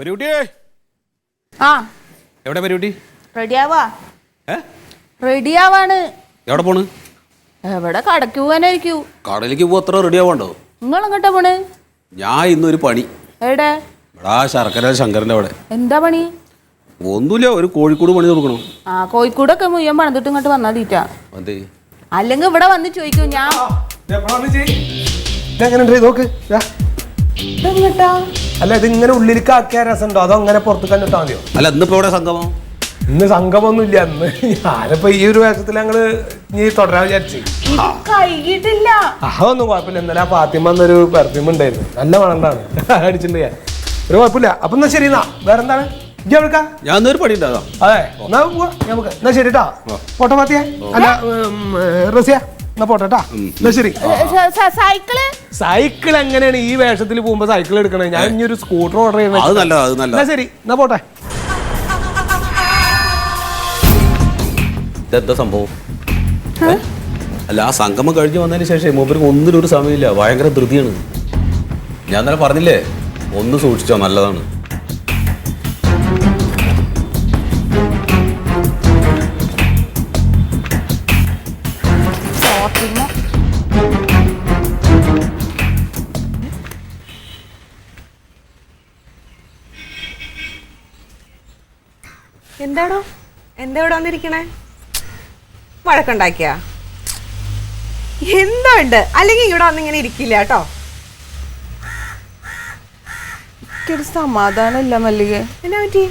പരികുട്ടിയേ ആ. എവിടെ പരികുട്ടി? റെഡിയാവാ. ഏ? റെഡിയാവാണ്. എവിടെ പോണ്? എവിടെ കടക്ക് പോവാനായിരിക്കൂ കടയിലേക്ക് പോ അത്ര റെഡി ആവണ്ടോ? നിങ്ങൾ എങ്ങോട്ടാ പോണ്? ഞാൻ ഇന്നൊരു പണി. എവിടെ? ശർക്കര ശങ്കരന്റെ അവിടെ. എന്താ പണി? ഒന്നുമില്ല ഒരു കോഴിക്കോട് പണി കൊടുക്കണം ആ കോഴിക്കോടൊക്കെ മുയ്യാൻ പണിതിട്ട് ഇങ്ങോട്ട് വന്നാ തീറ്റാ. അതെ അല്ലെങ്കിൽ ഇവിടെ വന്ന് ചോദിക്കൂ ഞാൻ നോക്ക്. ഇതെങ്ങട്ടാ? അല്ല ഇത് ഇങ്ങനെ ഉള്ളിലേക്ക് ആക്കിയ രസമുണ്ടോ? അതോ അങ്ങനെ പുറത്ത് കണ്ടിട്ടാ മതിയോ? അല്ല ഇന്നിപ്പോ ഇവിടെ സംഗമം? ഇന്ന് സംഗമൊന്നുമില്ല ഇന്ന് ഞാനിപ്പോ ഈ ഒരു വേഷത്തിൽ ഞങ്ങൾ നീ തുടരാൻ വിചാരിച്ചു. ഇത് കഴുകിയിട്ടില്ല അതൊന്നും കുഴപ്പമില്ല. ഇന്നലെ ആ ഫാത്തിമ എന്നൊരു പെർഫ്യൂം ഉണ്ടായിരുന്നു. നല്ല മണണ്ടാണ് അടിച്ചിട്ടുണ്ട് ഞാൻ. ഒരു കുഴപ്പമില്ല. അപ്പൊ എന്നാ ശരി എന്നാ. വേറെ എന്താണ് ഞാൻ പണി ഉണ്ടാകാം അതെ. എന്നാ പോവാ. നമുക്ക് എന്നാ ശരി കേട്ടോ ഫോട്ടോ ഫാത്തിയ അല്ല റസിയ. എന്നാ പോട്ടെ ട്ടാ. എന്നാ ശരി. സൈക്കിൾ? സൈക്കിൾ എങ്ങനെയാണ് ഈ വേഷത്തിൽ പോകുമ്പോ സൈക്കിൾ എടുക്കണേ? ഞാൻ ഇനി ഒരു സ്കൂട്ടർ ഓർഡർ അത് ചെയ്യുന്നത് നല്ലതാ അത് എന്നാ നല്ലതാ ശരി എന്നാ പോട്ടെ. ഇതെന്താ സംഭവം? ഏ? അല്ല ആ സംഗമം കഴിഞ്ഞ് വന്നതിന് ശേഷം മൂപ്പർക്ക് ഒന്നിനും ഒരു സമയമില്ല. ഭയങ്കര ധൃതിയാണ്. ഞാൻ അന്നേരം പറഞ്ഞില്ലേ ഒന്ന് സൂക്ഷിച്ചോ നല്ലതാണ്. എന്താടോ? എന്താ ഇവിടെ വന്നിരിക്കണേ? വഴക്കുണ്ടാക്കിയ? എന്തോ ഉണ്ട്? അല്ലെങ്കിൽ ഇവിടെ വന്നിങ്ങനെ ഇരിക്കില്ല കേട്ടോ. എനിക്കൊരു സമാധാനമില്ല മല്ലിക. എന്നാ പറ്റി?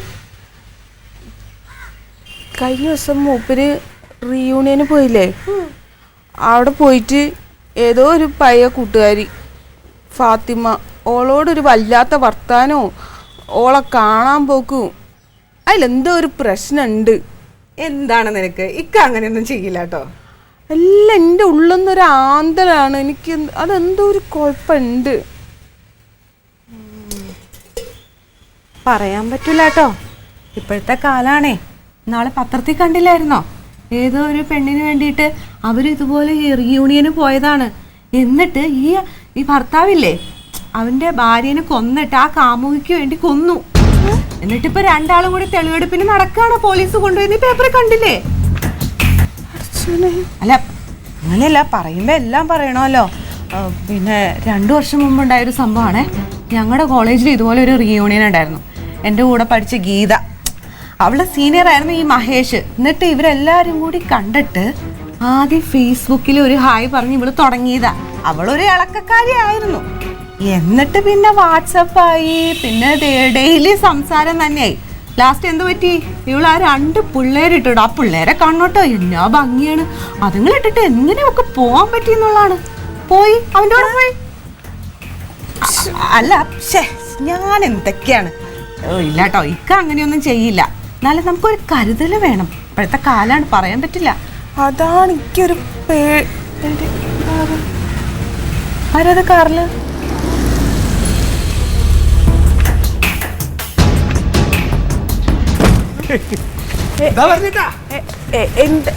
കഴിഞ്ഞ ദിവസം മൂപ്പര് റീയൂണിയന് പോയില്ലേ? അവിടെ പോയിട്ട് ഏതോ ഒരു പഴയ കൂട്ടുകാരി ഫാത്തിമ ഓളോടൊരു വല്ലാത്ത വർത്താനവും ഓളെ കാണാൻ പോക്കും അതിലെന്തോ ഒരു പ്രശ്നമുണ്ട് എന്താണ് നിനക്ക്? ഇക്ക അങ്ങനെയൊന്നും ചെയ്യില്ല കേട്ടോ അല്ല എന്റെ ഉള്ളൊന്നൊരു ആന്തലാണ് എനിക്ക് അതെന്തോ ഒരു കുഴപ്പമുണ്ട് പറയാൻ പറ്റൂല കേട്ടോ ഇപ്പോഴത്തെ കാലാണേ. നാളെ പത്രത്തിൽ കണ്ടില്ലായിരുന്നോ? ഏതോ ഒരു പെണ്ണിന് വേണ്ടിയിട്ട് അവർ ഇതുപോലെ റീയൂണിയന് പോയതാണ്. എന്നിട്ട് ഈ ഈ ഭർത്താവില്ലേ അവന്റെ ഭാര്യനെ കൊന്നിട്ട് ആ കാമുകിക്ക് വേണ്ടി കൊന്നു. എന്നിട്ട് ഇപ്പൊ രണ്ടാളും കൂടി തെളിവെടുപ്പിന് നടക്കാണ് പോലീസ് കൊണ്ടുപോയി പേപ്പർ കണ്ടില്ലേ? അല്ല അങ്ങനെയല്ല പറയുമ്പോ എല്ലാം പറയണമല്ലോ. പിന്നെ രണ്ടു വർഷം മുമ്പ് ഉണ്ടായ ഒരു സംഭവമാണേ. ഞങ്ങളുടെ കോളേജിൽ ഇതുപോലെ ഒരു റീയൂണിയൻ ഉണ്ടായിരുന്നു. എന്റെ കൂടെ പഠിച്ച ഗീത. അവളെ സീനിയർ ആയിരുന്നു ഈ മഹേഷ്. എന്നിട്ട് ഇവരെല്ലാരും കൂടി കണ്ടിട്ട് ആദ്യം ഫേസ്ബുക്കിൽ ഒരു ഹായ് പറഞ്ഞ് ഇവൾ തുടങ്ങിയതാ. അവളൊരു ഇളക്കക്കാരി ആയിരുന്നു എന്നിട്ട് പിന്നെ വാട്സപ്പായി പിന്നെ ഡെയിലി സംസാരം തന്നെയായി. ലാസ്റ്റ് എന്ത് പറ്റി? ഇവൾ ആ രണ്ട് പിള്ളേരിട്ടോ ആ പിള്ളേരെ കാണോട്ടോ എന്നാ ഭംഗിയാണ്. അതുങ്ങളിട്ടിട്ട് എങ്ങനെയൊക്കെ പോവാൻ പറ്റി എന്നുള്ളതാണ്. പോയി. അവന്റെ കൂടെ പോയി. അല്ല ശ്ശേ, ഞാൻ എന്തൊക്കെയാണ്? ഓ, ഇല്ല കേട്ടോ ഇക്ക അങ്ങനെയൊന്നും ചെയ്യില്ല. എന്നാലും നമുക്കൊരു കരുതൽ വേണം. ഇപ്പോഴത്തെ കാലാണ് പറയാൻ പറ്റില്ല. അതാണ് എനിക്കൊരു പേ ആരത് കാറിൽ? ഇതാ പറഞ്ഞിട്ടാ. എ- എ- എന്ത്?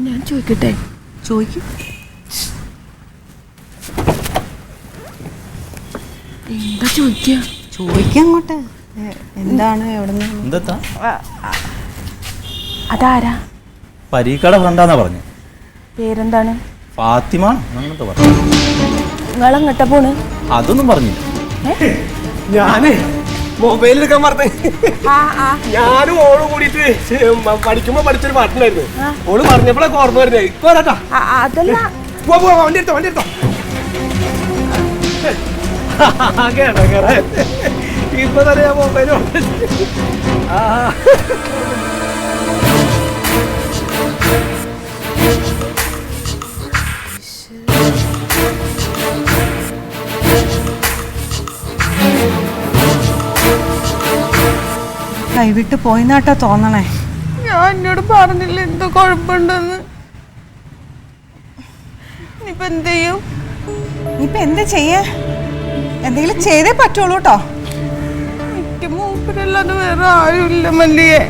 ഞാൻ ചോദിക്കട്ടെ? ചോദിക്കും. എന്താ ചോദിക്കുക ചോദിക്കാം അങ്ങോട്ട്. എന്താണ് എവിടുന്ന്? എന്താ അതാരാ? പരീക്കട ഫ്രണ്ടാന്നാ പറഞ്ഞു. പേരെന്താണ്? ഫാത്തിമ അങ്ങനത്തെ പറഞ്ഞു നിങ്ങളെങ്ങട്ടാ പോണ് അതൊന്നും പറഞ്ഞില്ല. ഞാനേ മൊബൈലിൽ എടുക്കാൻ ആ ഞാനും ഓൾ കൂടിയിട്ട് പഠിക്കുമ്പോ പഠിച്ചൊരു പാട്ടുണ്ടായിരുന്നു. ഓൾ പറഞ്ഞപ്പോഴൊക്കെ ഓർമ്മ വരുന്നേ. ഇപ്പൊ വരാട്ടാ. അതല്ല. വണ്ടി എടുത്തോ വണ്ടി എടുത്തോ. കേട്ടോ കേട്ടോ ഇപ്പൊ തന്നെ ഞാൻ മൊബൈൽ ആ. കൈവിട്ട് പോയിന്നാട്ടോ തോന്നണേ. ഞാൻ എന്നോട് പറഞ്ഞില്ല എന്തോ കുഴപ്പമുണ്ടെന്ന്. ഇപ്പൊ എന്ത് ചെയ്യും? ഇപ്പൊ എന്താ ചെയ്യാ? എന്തെങ്കിലും ചെയ്തേ പറ്റുള്ളൂ കേട്ടോ എനിക്ക് മൂപ്പരല്ലാതെ വേറെ ആരുമില്ല മല്ലിയെ.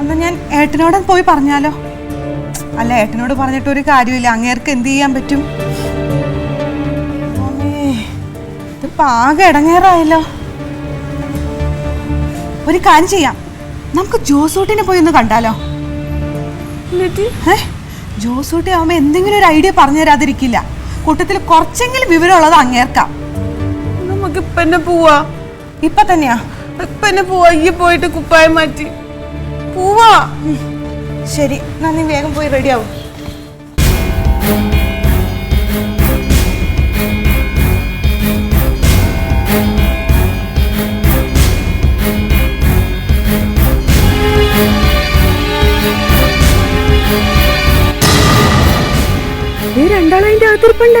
എന്നാ ഞാൻ ഏട്ടനോട് പോയി പറഞ്ഞാലോ. അല്ല ഏട്ടനോട് പറഞ്ഞിട്ട് ഒരു കാര്യമില്ല. അങ്ങേർക്ക് എന്ത് ചെയ്യാൻ പറ്റും? ഇതിപ്പോ ആകെ ഇടങ്ങേറായല്ലോ. ഒരു കാര്യം ചെയ്യാം. നമുക്ക് ജോസൂട്ടിനെ പോയി ഒന്ന് കണ്ടാലോ? ജോസൂട്ടി ആവുമ്പോ എന്തെങ്കിലും ഒരു ഐഡിയ പറഞ്ഞു തരാതിരിക്കില്ല. കൂട്ടത്തിൽ കുറച്ചെങ്കിലും വിവരമുള്ളത് അങ്ങേർക്കാം. നമുക്ക് പോവാ. ഇപ്പൊ തന്നെയാ? പോവാ. ഈ പോയിട്ട് കുപ്പായം മാറ്റി. പോവാ. ശരി നന്ദി വേഗം പോയി റെഡി രണ്ടാളും അതിന്റെ അകത്തിരിപ്പുണ്ട്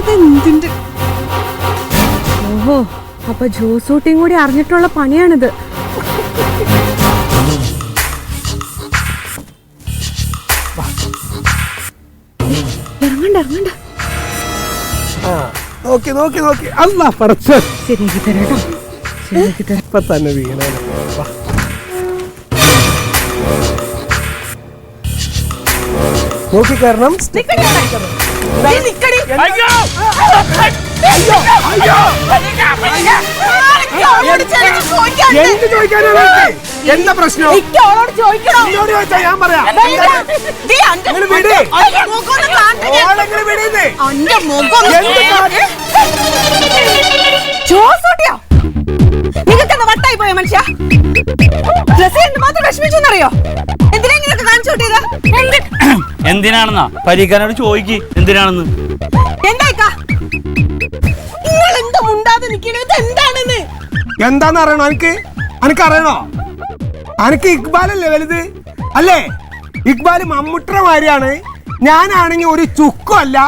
ഇതെന്തിന്റെ ഓഹോ അപ്പൊ ജോസൂട്ടിയും കൂടി അറിഞ്ഞിട്ടുള്ള പണിയാണിത്. ഇറങ്ങണ്ട ഇറങ്ങണ്ട. ആ നോക്കി നോക്കി നോക്കി. അല്ല പറച്ചു ശരിയാക്കി ശരിയാക്കി തരാം ഇപ്പൊ തന്നെ വീണ നോക്കി കയറണം. എന്ത് ചോദിക്കാനാണ് എനിക്ക്? എന്താ പ്രശ്നം? ഞാൻ പറയാം. നിങ്ങൾ പോയ മനുഷ്യ? ഡ്രസ് എന്തുമാത്രം വിഷമിച്ചെന്നറിയോ? എന്തിനാ ഇങ്ങനെയൊക്കെ കാണിച്ചു കൂട്ടിയത്? എന്തിനാണെന്നാ? പരീക്കാനോട് ചോദിക്ക് എന്തിനാണെന്ന്? എന്തായിക്കാ? നിങ്ങൾ എന്താ മുണ്ടാതെ എന്താണെന്ന് എന്താന്ന് അറിയണോ എനിക്ക് എനിക്ക് അറിയണോ എനിക്ക് ഇക്ബാലല്ലേ വലുത്? അല്ലേ? ഇക്ബാൽ മമ്മൂട്ടറ മാരിയാണ് ഞാനാണെങ്കിൽ ഒരു ചുക്കും അല്ല.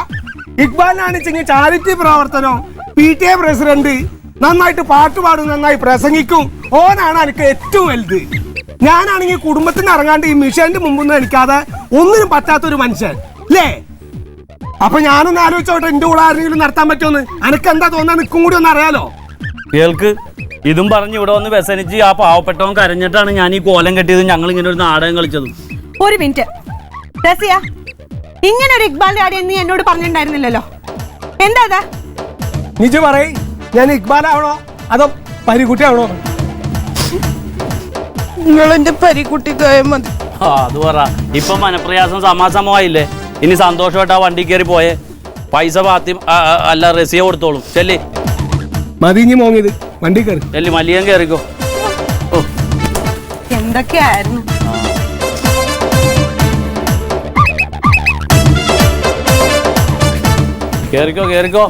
ഇക്ബാലിനാണെച്ചെങ്കിൽ ചാരിറ്റി പ്രവർത്തനം. പി ടി എ പ്രസിഡന്റ് നന്നായിട്ട് പാട്ട് പാടും നന്നായി പ്രസംഗിക്കും. ഓനാണ് എനിക്ക് ഏറ്റവും വലുത്. ഞാനാണെങ്കിൽ കുടുംബത്തിന് ഇറങ്ങാണ്ട് ഈ മിഷന്റെ മുമ്പൊന്നും എനിക്കാതെ ഒന്നിനും പറ്റാത്ത ഒരു മനുഷ്യൻ. അല്ലേ അപ്പൊ ഞാനൊന്ന് ആലോചിച്ചോട്ടെ എന്റെ കൂടെ ആരെങ്കിലും നടത്താൻ പറ്റുമെന്ന്. എനിക്ക് എന്താ തോന്നാ നിൽക്കും കൂടി ഒന്ന് അറിയാലോ. കേൾക്ക് ഇതും പറഞ്ഞ് ഇവിടെ വന്ന് വ്യസനിച്ച് ആ പാവപ്പെട്ടവൻ കരഞ്ഞിട്ടാണ് ഞാൻ ഈ കോലം കെട്ടിയത് ഞങ്ങൾ ഇങ്ങനെ ഒരു നാടകം കളിച്ചതും. ഒരു മിനിറ്റ്. ഇങ്ങനെ ഒരു ഇക്ബാലിന്റെ ആടി നീ എന്നോട് പറഞ്ഞിട്ടുണ്ടായിരുന്നില്ലല്ലോ. എന്താ? നിജ പറയ്. ഞാൻ ഇക്ബാലാവണോ അതോ പരിക്കുട്ടിയാവണോ നിങ്ങൾ എന്റെ പരികുട്ടി മതി. ആ അത് പറ. ഇപ്പൊ മനപ്രയാസം സമാസമമായില്ലേ? ഇനി സന്തോഷമായിട്ട് ആ വണ്ടി കയറി പോയെ. പൈസ പാത്തി അല്ല റസിയ കൊടുത്തോളും. ചെല്ലി. മതിഞ്ഞ് മോങ്ങിയത്. വണ്ടി കയറി. ചെല്ലി മല്ലിയം കയറിക്കോ. എന്തൊക്കെയായിരുന്നു? കേറിക്കോ കേറിക്കോ